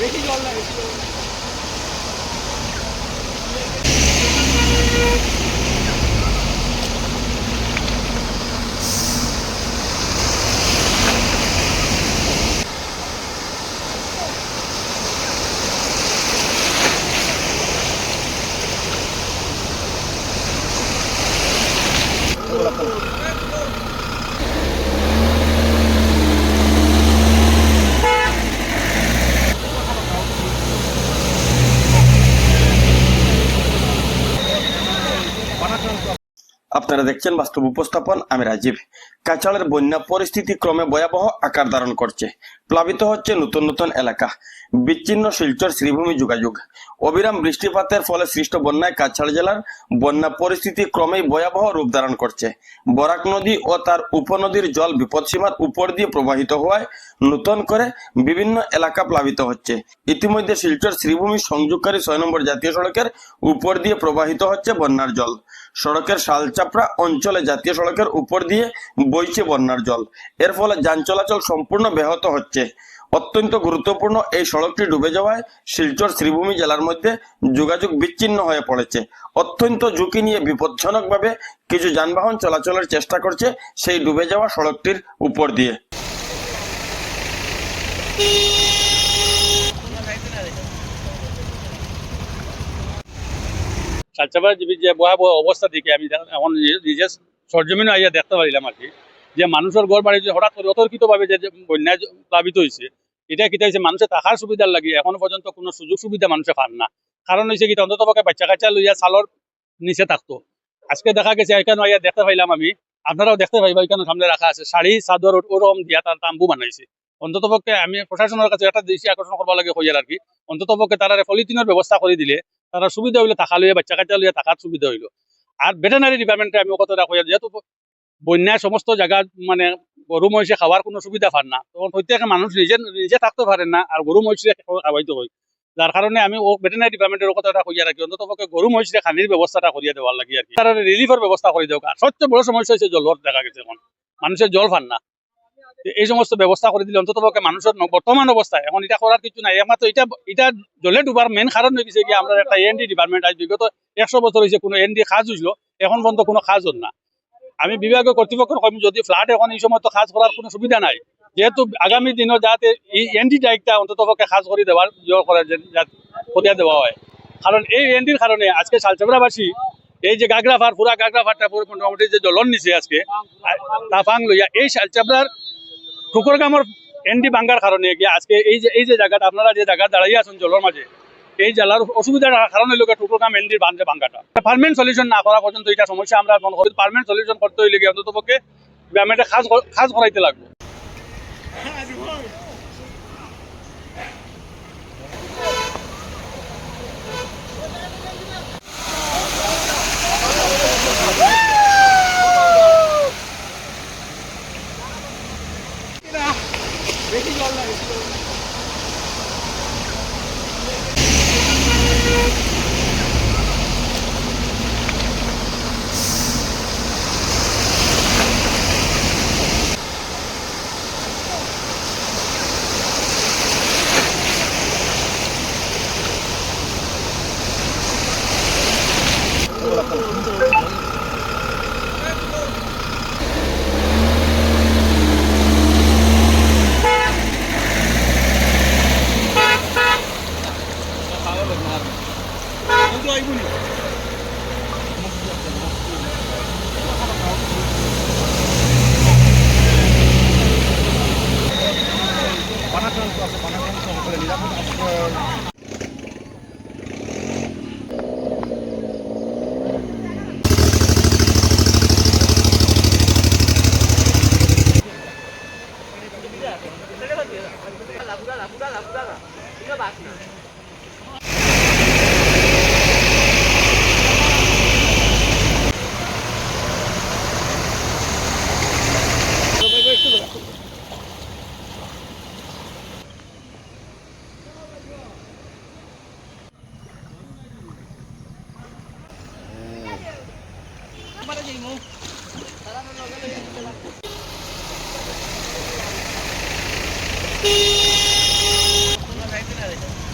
বেশি জল না বেশি জল আপনারা দেখছেন বাস্তব উপস্থাপন, আমি রাজীব। কাছাড়ের বন্যা পরিস্থিতি ক্রমে ভয়াবহ আকার ধারণ করছে। প্লাবিত হচ্ছে নতুন নতুন এলাকা। বিচ্ছিন্ন শিলচর শ্রীভূমি যোগাযোগ। অবিরাম বৃষ্টিপাতের ফলে সৃষ্ট বন্যায় কাছাড় জেলার বন্যা পরিস্থিতি ক্রমেই ভয়াবহ রূপ ধারণ করছে। বরাক নদী ও তার উপনদীর জল বিপদসীমার উপর দিয়ে প্রবাহিত হওয়ায় নতুন করে বিভিন্ন এলাকা প্লাবিত হচ্ছে। ইতিমধ্যে শিলচর শ্রীভূমি সংযোগকারী ছয় নম্বর জাতীয় সড়কের উপর দিয়ে প্রবাহিত হচ্ছে বন্যার জল। সড়কের শালচাপড়া অঞ্চলে জাতীয় সড়কের উপর দিয়ে বইছে বন্যার জল। এর ফলে যান চলাচল সম্পূর্ণ ব্যাহত হচ্ছে। অত্যন্ত গুরুত্বপূর্ণ এই সড়কটি ডুবে যাওয়ায় শিলচর শ্রীভূমি জেলার মধ্যে যোগাযোগ বিচ্ছিন্ন হয়ে পড়েছে। অত্যন্ত ঝুঁকি নিয়ে বিপজ্জনকভাবে কিছু যানবাহন চলাচলের চেষ্টা করছে সেই ডুবে যাওয়া সড়কটির উপর দিয়ে। সালচাপাড়া জীবী যে ভয়াবহ অবস্থা দিকে আমি এখন নিজে- সরজমিনে আইয়া দেখতে পারিলাম আর কি, যে মানুষের ঘর বাড়ি যে হঠাৎ করে অতর্কিত ভাবে যে বন্যায় প্লাবিত হয়েছে এটা কিতা হয়েছে মানুষের থাকার সুবিধার লাগে এখনও পর্যন্ত কোনো সুযোগ সুবিধা মানুষে পান না। কারণ হয়েছে কি অন্তত পক্ষে বাচ্চা কাচ্চা লইয়া সালর নিচে থাকতো। আজকে দেখা গেছে, এখানে আইয়া দেখতে পাইলাম আমি, আপনারাও দেখতে পাইবা, এখানে সামনে রাখা আছে, শাড়ি, চাদর ওরকম দিয়া তার তাম্বু বানাইছে। অন্তত পক্ষে আমি প্রশাসনের কাছে একটা দৃষ্টি আকর্ষণ করবার লাগে হইয়ার আর কি অন্তত পক্ষে তারা পলিথিনের ব্যবস্থা করে দিলে তারা সুবিধা হইল, টাকা লইয়া, বাচ্চা কাচ্চা লইয়া টাকার সুবিধা হইল। আর ভেটেনারি ডিপার্টমেন্টে আমি কথাটা কইয়া যেহেতু বন্যায় সমস্ত জায়গা মানে গরু মহিষে খাওয়ার কোনো সুবিধা পান না, তখন প্রত্যেক মানুষ নিজে নিজে থাকতে পারেন না, আর গরু মহিষে খাওয়াইতে হয়। যার কারণে আমি ও ভেটেনারি ডিপার্টমেন্টের কথাটা কইয়া রাখি অন্তত পক্ষে গরু মহিষে খানির ব্যবস্থাটা করিয়া দেওয়ার লাগে আর কি। তারা রিলিফের ব্যবস্থা করে দেওয়া। সবচেয়ে বড় সমস্যা হচ্ছে জলর দেখা গেছে এখন। মানুষের জল পান না। এই সমস্ত ব্যবস্থা করে দিলে অন্তত পক্ষে মানুষের বর্তমান অবস্থায় এখন এটা করার কিছু নাই। একমাত্র এটা এটা জলে ডুবার মেন কারণ হয়ে গেছে কি আমরা একটা এনডি ডিপার্টমেন্ট আজ বিগত একশো বছর হয়েছে কোনো এনডি কাজ হইছিল এখন পর্যন্ত কোনো কাজ হল না। আমি বিভাগীয় কর্তৃপক্ষের কর্মী যদি ফ্লাড এখন এই সময় তো কাজ করার কোনো সুবিধা নাই, যেহেতু আগামী দিনও যাতে এই এনডি ডাইকটা অন্তত পক্ষে কাজ করে দেওয়ার ইয়ে করে যে- দেওয়া হয়। কারণ এই এনডির কারণে আজকে শালচাবড়াবাসী এই যে গাগরাফার পুরা গাগরাফারটা পুরো মোটামুটি যে জলন নিছে আজকে তাফাং লইয়া এই শালচাবড়ার ঠুকরগামর এনডি বাঙ্গার কারণে গিয়ে আজকে এই যে এই যে জায়গাটা, আপনারা যে জায়গা দাঁড়িয়ে আছেন জলের মাঝে, এই জেলার অসুবিধার কারণে লোকের ঠুকরগাম এনডির বান্ধে বাঙ্গাটা। পারমানেন্ট সলিউশন না করা পর্যন্ত এটা সমস্যা। আমরা মনে পারমানেন্ট সলিউশন করতে হইলে অন্তত পক্ষে গভর্নমেন্টে খাস খাস করাইতে লাগবে। budalar, budalar, budalar. Buda bak. Para de irmão. ഇത്